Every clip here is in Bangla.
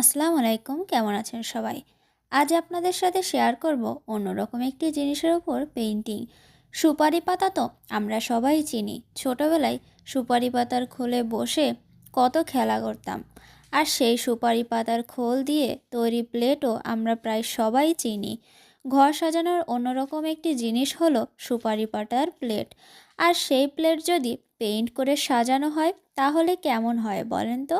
আসসালামু আলাইকুম, কেমন আছেন সবাই? আজ আপনাদের সাথে শেয়ার করব অন্যরকম একটি জিনিসের ওপর পেইন্টিং সুপারি পাতা তো আমরা সবাই চিনি। ছোটবেলায় সুপারি পাতার খোলে বসে কত খেলা করতাম। আর সেই সুপারি পাতার খোল দিয়ে তৈরি প্লেটও আমরা প্রায় সবাই চিনি। ঘর সাজানোর অন্যরকম একটি জিনিস হলো সুপারি পাতার প্লেট আর সেই প্লেট যদি পেইন্ট করে সাজানো হয়, তাহলে কেমন হয় বলেন তো?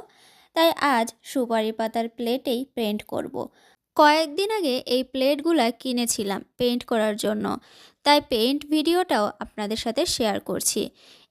তাই আজ সুপারি পাতার প্লেটেই পেন্ট করব। কয়েকদিন আগে এই প্লেটগুলা কিনেছিলাম পেন্ট করার জন্য। তাই পেন্ট ভিডিওটাও আপনাদের সাথে শেয়ার করছি।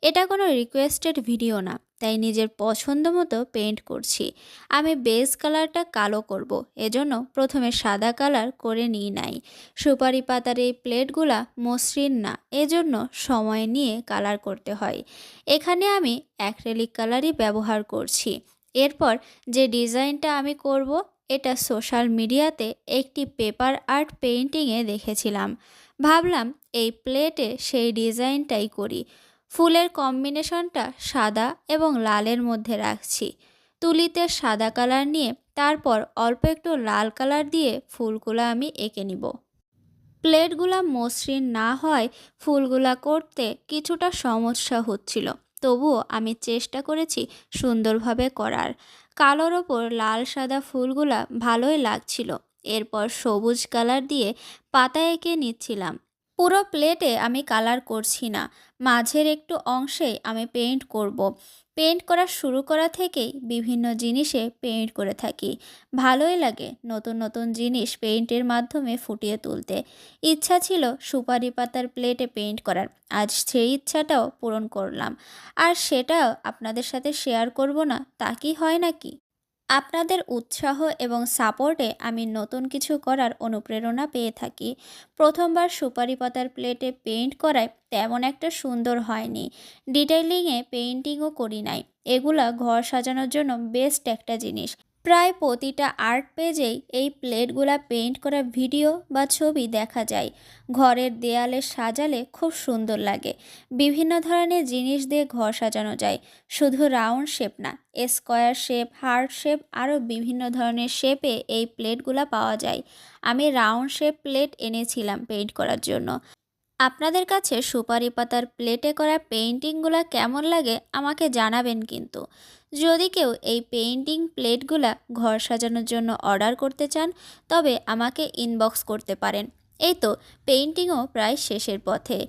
এটা কোনো রিকোয়েস্টেড ভিডিও না, তাই নিজের পছন্দ মতো পেন্ট করছি। আমি বেস কালারটা কালো করব। এজন্য প্রথমে সাদা কালার করে নিই নাই। সুপারি পাতার এই প্লেটগুলা মসৃণ না, এজন্য সময় নিয়ে কালার করতে হয়। এখানে আমি অ্যাক্রেলিক কালারই ব্যবহার করছি। এরপর যে ডিজাইনটা আমি করব, এটা সোশ্যাল মিডিয়াতে একটি পেপার আর্ট পেইন্টিংয়ে দেখেছিলাম। ভাবলাম এই প্লেটে সেই ডিজাইনটাই করি। ফুলের কম্বিনেশনটা সাদা এবং লালের মধ্যে রাখছি। তুলিতে সাদা কালার নিয়ে তারপর অল্প একটু লাল কালার দিয়ে ফুলগুলো আমি এঁকে নিব। প্লেটগুলা মসৃণ না হয় ফুলগুলা করতে কিছুটা সমস্যা হচ্ছিল। তবুও আমি চেষ্টা করেছি সুন্দরভাবে করার। কালোর ওপর লাল সাদা ফুলগুলা ভালোই লাগছিল। এরপর সবুজ কালার দিয়ে পাতা এঁকে নিচ্ছিলাম। পুরো প্লেটে আমি কালার করছি না। মাঝের একটু অংশে আমি পেইন্ট করব। পেইন্ট করা শুরু করা থেকেই বিভিন্ন জিনিসে পেইন্ট করে থাকি। ভালোই লাগে নতুন নতুন জিনিস পেইন্টের মাধ্যমে ফুটিয়ে তুলতে। ইচ্ছা ছিল সুপারি পাতার প্লেটে পেইন্ট করার। আজ সেই ইচ্ছাটাও পূরণ করলাম। আর সেটাও আপনাদের সাথে শেয়ার করব না, তা কি হয় নাকি? আপনাদের উৎসাহ এবং সাপোর্টে আমি নতুন কিছু করার অনুপ্রেরণা পেয়ে থাকি। প্রথমবার সুপারি পাতার প্লেটে পেইন্ট করায় তেমন একটা সুন্দর হয়নি। ডিটেইলিংয়ে পেইন্টিংও করি নাই। এগুলা ঘর সাজানোর জন্য বেস্ট একটা জিনিস। প্রায় প্রতিটা আর্ট পেজেই এই প্লেটগুলা পেইন্ট করা ভিডিও বা ছবি দেখা যায়। ঘরের দেয়ালে সাজালে খুব সুন্দর লাগে। বিভিন্ন ধরনের জিনিস দিয়ে ঘর সাজানো যায়। শুধু রাউন্ড শেপ না, স্কোয়ার শেপ হার্ট শেপ, আরও বিভিন্ন ধরনের শেপে এই প্লেটগুলা পাওয়া যায়। আমি রাউন্ড শেপ প্লেট এনেছিলাম পেইন্ট করার জন্য। আপনাদের কাছে সুপারি পাতার প্লেটে করা পেইন্টিংগুলো কেমন লাগে আমাকে জানাবেন কিন্তু। যদি কেউ এই পেইন্টিং প্লেটগুলা ঘর সাজানোর জন্য অর্ডার করতে চান, তবে আমাকে ইনবক্স করতে পারেন। এই তো, পেইন্টিংও প্রায় শেষের পথে।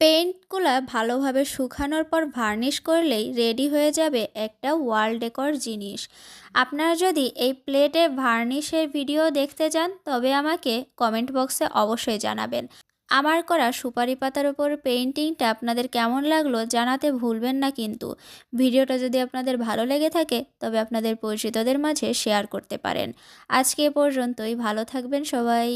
পেইন্টগুলো ভালোভাবে শুকানোর পর ভার্নিশ করলেই রেডি হয়ে যাবে একটা ওয়াল ডেকর জিনিস। আপনারা যদি এই প্লেটে ভার্নিশের ভিডিও দেখতে চান, তবে আমাকে কমেন্ট বক্সে অবশ্যই জানাবেন। আমার করা সুপারি পাতার ওপর পেইন্টিংটা আপনাদের কেমন লাগল জানাতে ভুলবেন না কিন্তু। ভিডিওটা যদি আপনাদের ভালো লেগে থাকে, তবে আপনাদের পরিচিতদের মাঝে শেয়ার করতে পারেন। আজকে এ পর্যন্তই, ভালো থাকবেন সবাই।